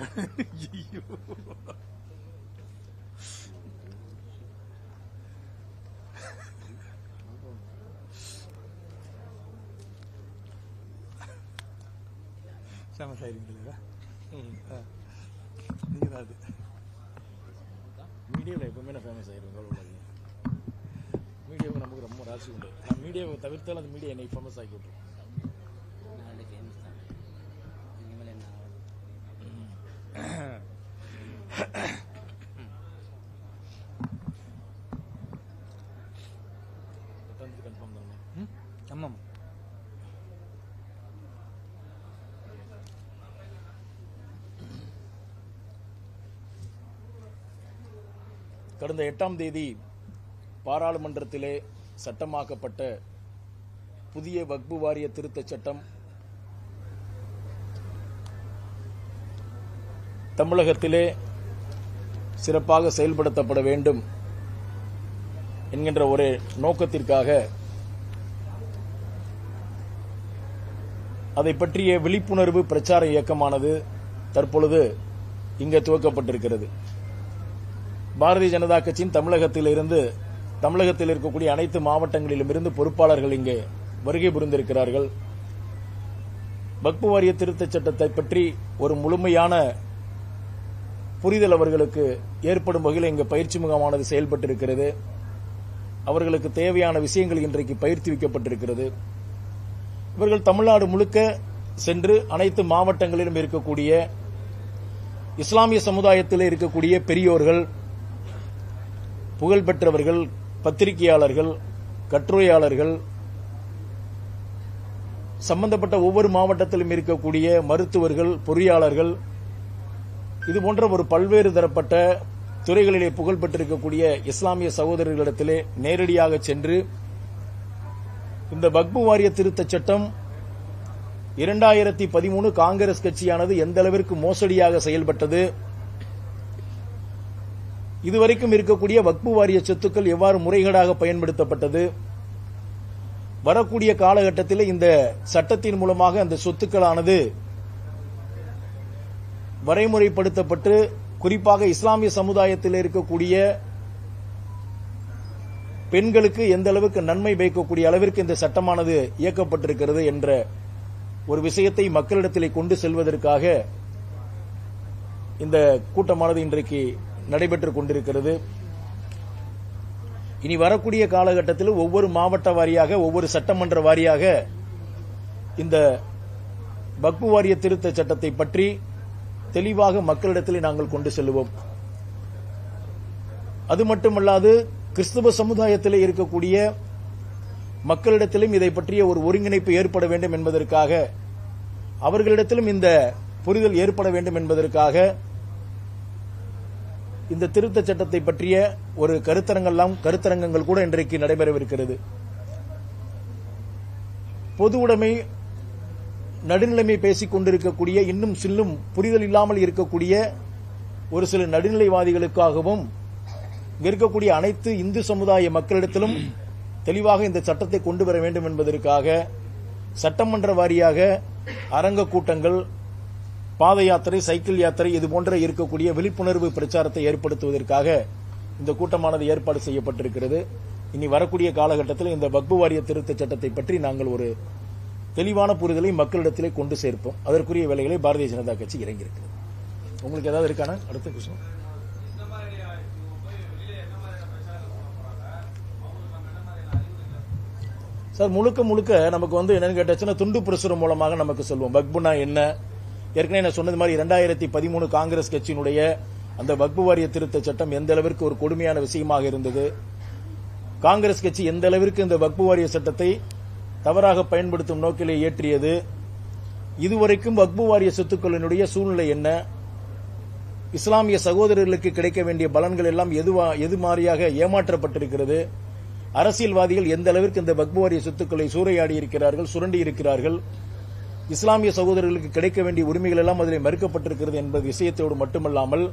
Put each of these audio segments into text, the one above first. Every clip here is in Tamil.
ஐயோ. நீங்கள் தான் அது. மீடியாவில் எப்பவுமே நான் ஃபேமஸ் ஆகிடும் கவலைப்படாதீங்க மீடியாவுக்கு நமக்கு ரொம்ப ராசி உண்டு. நான் மீடியாவை தவிர்த்தாலும் அந்த மீடியா என்னை ஃபேமஸ் ஆக்கி விட்டுரும். கடந்த எட்டாம் தேதி பாராளுமன்றத்திலே சட்டமாக்கப்பட்ட புதிய வக்பு வாரிய திருத்தச் சட்டம் தமிழகத்திலே சிறப்பாக செயல்படுத்தப்பட வேண்டும் என்கின்ற ஒரு நோக்கத்திற்காக அதை பற்றிய விழிப்புணர்வு பிரச்சார இயக்கமானது தற்பொழுது இங்கே துவக்கப்பட்டிருக்கிறது. பாரதிய ஜனதா கட்சியின் தமிழகத்தில் இருந்து தமிழகத்தில் இருக்கக்கூடிய அனைத்து மாவட்டங்களிலும் இருந்து பொறுப்பாளர்கள் இங்கே வருகை புரிந்திருக்கிறார்கள். வக்பு வாரிய திருத்தச் சட்டத்தை பற்றி ஒரு முழுமையான புரிதல் அவர்களுக்கு ஏற்படும் வகையில் இங்கு பயிற்சி முகாமானது செயல்பட்டிருக்கிறது. அவர்களுக்கு தேவையான விஷயங்கள் இன்றைக்கு பயிற்சி வைக்கப்பட்டிருக்கிறது. இவர்கள் தமிழ்நாடு முழுக்க சென்று அனைத்து மாவட்டங்களிலும் இருக்கக்கூடிய இஸ்லாமிய சமுதாயத்தில் இருக்கக்கூடிய பெரியோர்கள் புகழ்பெற்றவர்கள் பத்திரிகையாளர்கள் கட்டுரையாளர்கள் சம்பந்தப்பட்ட ஒவ்வொரு மாவட்டத்திலும் இருக்கக்கூடிய மருத்துவர்கள் பொறியாளர்கள் இது போன்ற ஒரு பல்வேறு தரப்பட்ட துறைகளிலே புகழ்பெற்றிருக்கக்கூடிய இஸ்லாமிய சகோதரர்களிடத்திலே நேரடியாக சென்று இந்த வக்பு வாரிய திருத்தச் சட்டம் இரண்டாயிரத்தி பதிமூணு காங்கிரஸ் கட்சியானது எந்த அளவிற்கு மோசடியாக செயல்பட்டது இதுவரைக்கும் இருக்கக்கூடிய வக்பு வாரிய சொத்துக்கள் எவ்வாறு முறைகேடாக பயன்படுத்தப்பட்டது? வரக்கூடிய காலகட்டத்தில் இந்த சட்டத்தின் மூலமாக அந்த சொத்துக்களானது வரைமுறைப்படுத்தப்பட்டு குறிப்பாக இஸ்லாமிய சமுதாயத்தில் இருக்கக்கூடிய பெண்களுக்கு எந்த அளவுக்கு நன்மை பயக்கக்கூடிய அளவிற்கு இந்த சட்டமானது இயக்கப்பட்டிருக்கிறது என்ற ஒரு விஷயத்தை மக்களிடத்திலே கொண்டு செல்வதற்காக இந்த கூட்டமானது இன்றைக்கு நடைபெற்றுக் கொண்டிருக்கிறது. இனி வரக்கூடிய காலகட்டத்தில் ஒவ்வொரு மாவட்ட வாரியாக ஒவ்வொரு சட்டமன்ற வாரியாக இந்த வக்பு வாரிய திருத்த சட்டத்தை பற்றி தெளிவாக மக்களிடத்தில் நாங்கள் கொண்டு செல்வோம் அது மட்டுமல்லாது கிறிஸ்தவ சமுதாயத்தில் இருக்கக்கூடிய மக்களிடத்திலும் இதை பற்றிய ஒரு ஒருங்கிணைப்பு ஏற்பட வேண்டும் என்பதற்காக அவர்களிடத்திலும் இந்த புரிதல் ஏற்பட வேண்டும் என்பதற்காக இந்த திருத்த சட்டத்தை பற்றிய ஒரு கருத்தரங்கெல்லாம் கருத்தரங்கங்கள் கூட இன்றைக்கு நடைபெறவிருக்கிறது. பொது உடைமை நடுநிலைமை பேசிக் கொண்டிருக்கக்கூடிய இன்னும் சில்லும் புரிதல் இல்லாமல் இருக்கக்கூடிய ஒரு சில நடுநிலைவாதிகளுக்காகவும் இருக்கக்கூடிய அனைத்து இந்து சமுதாய மக்களிடத்திலும் தெளிவாக இந்த சட்டத்தை கொண்டு வர வேண்டும் என்பதற்காக சட்டமன்ற வாரியாக அரங்க கூட்டங்கள் பாத யாத்திரை சைக்கிள் யாத்திரை இது போன்ற இருக்கக்கூடிய விழிப்புணர்வு பிரச்சாரத்தை ஏற்படுத்துவதற்காக இந்த கூட்டமானது ஏற்பாடு செய்யப்பட்டிருக்கிறது. இனி வரக்கூடிய காலகட்டத்தில் இந்த வக்பு வாரிய திருத்த சட்டத்தை பற்றி நாங்கள் ஒரு தெளிவான புரிதலை மக்களிடத்திலே கொண்டு சேர்ப்போம். அதற்குரிய வேலைகளை பாரதிய ஜனதா கட்சி இறங்கியிருக்கிறது. உங்களுக்கு ஏதாவது இருக்கானா? அடுத்த கொஸ்டின் சார் முழுக்க முழுக்க நமக்கு வந்து என்னன்னு கேட்டாச்சுன்னா துண்டு பிரசுரம் மூலமாக நமக்கு சொல்லுவோம் பக்புனா என்ன? ஏற்கனவே நான் சொன்னது மாதிரி இரண்டாயிரத்தி பதிமூணு காங்கிரஸ் கட்சியினுடைய அந்த வக்பு வாரிய திருத்த சட்டம் எந்த அளவிற்கு ஒரு கொடுமையான விஷயமாக இருந்தது? காங்கிரஸ் கட்சி எந்த அளவிற்கு இந்த வக்பு வாரிய சட்டத்தை தவறாக பயன்படுத்தும் நோக்கிலே இயற்றியது? இதுவரைக்கும் வக்பு வாரிய சொத்துக்களினுடைய சூழ்நிலை என்ன? இஸ்லாமிய சகோதரர்களுக்கு கிடைக்க வேண்டிய பலன்கள் எல்லாம் எதுவா எது மாதிரியாக ஏமாற்றப்பட்டிருக்கிறது? அரசியல்வாதிகள் எந்த அளவிற்கு இந்த வக்பு வாரிய சொத்துக்களை சூறையாடி இருக்கிறார்கள் சுரண்டி இருக்கிறார்கள் இஸ்லாமிய சகோதரர்களுக்கு கிடைக்க வேண்டிய உரிமைகள் எல்லாம் அதில் மறுக்கப்பட்டிருக்கிறது என்பது விஷயத்தோடு மட்டுமல்லாமல்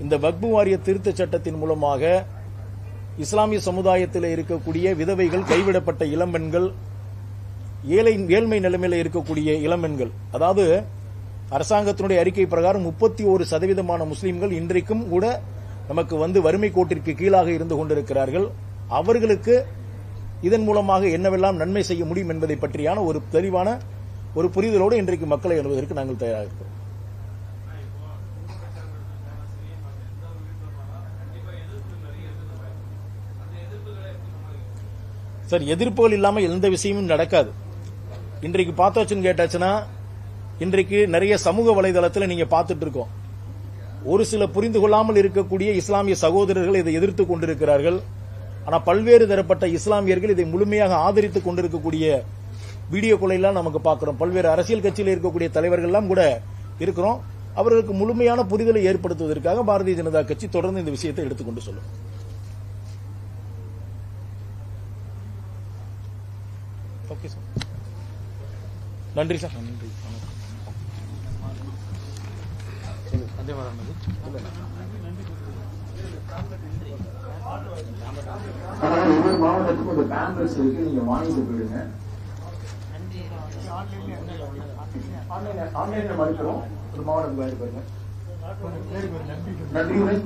இந்த வக்பு வாரிய திருத்த சட்டத்தின் மூலமாக இஸ்லாமிய சமுதாயத்தில் இருக்கக்கூடிய விதவைகள் கைவிடப்பட்ட இளம்பெண்கள் ஏழை ஏழ்மை நிலைமையில இருக்கக்கூடிய இளம்பெண்கள் அதாவது அரசாங்கத்தினுடைய அறிக்கை பிரகாரம் முப்பத்தி ஒரு சதவீதமான முஸ்லீம்கள் இன்றைக்கும் கூட நமக்கு வந்து வறுமை கோட்டிற்கு கீழாக இருந்து கொண்டிருக்கிறார்கள். அவர்களுக்கு இதன் மூலமாக என்னவெல்லாம் நன்மை செய்ய முடியும் என்பதை பற்றியான ஒரு தெளிவான ஒரு புரிதலோடு இன்றைக்கு மக்களை எழுவதற்கு நாங்கள் தயாராக இருக்கிறோம். சார் எதிர்ப்புகள் இல்லாம எந்த விஷயமும் நடக்காது. இன்றைக்கு பார்த்தாச்சுன்னு கேட்டாச்சுன்னா இன்றைக்கு நிறைய சமூக வலைதளத்தில் நீங்க பார்த்துட்டு இருக்கோம். ஒரு சில புரிந்து கொள்ளாமல் இருக்கக்கூடிய இஸ்லாமிய சகோதரர்கள் இதை எதிர்த்து கொண்டிருக்கிறார்கள். ஆனா பல்வேறு தரப்பட்ட இஸ்லாமியர்கள் இதை முழுமையாக ஆதரித்துக் கொண்டிருக்கக்கூடிய வீடியோக்களை எல்லாம் நமக்கு பார்க்கிறோம். பல்வேறு அரசியல் கட்சியில் இருக்கக்கூடிய தலைவர்கள் எல்லாம் கூட இருக்கிறோம். அவர்களுக்கு முழுமையான புரிதலை ஏற்படுத்துவதற்காக பாரதிய ஜனதா கட்சி தொடர்ந்து இந்த விஷயத்தை எடுத்துக்கொண்டு சொல்லும். ஓகே சார் நன்றி சார் நன்றி அதே மாவட்டத்துக்கும் ஒரு பேம்பர்ஸ் இருக்கு. நீங்க வாங்கிட்டு போயிடுங்க ஆன்லைன்ல மறுக்கிறோம். ஒரு மாவட்டம் நன்றியுடன்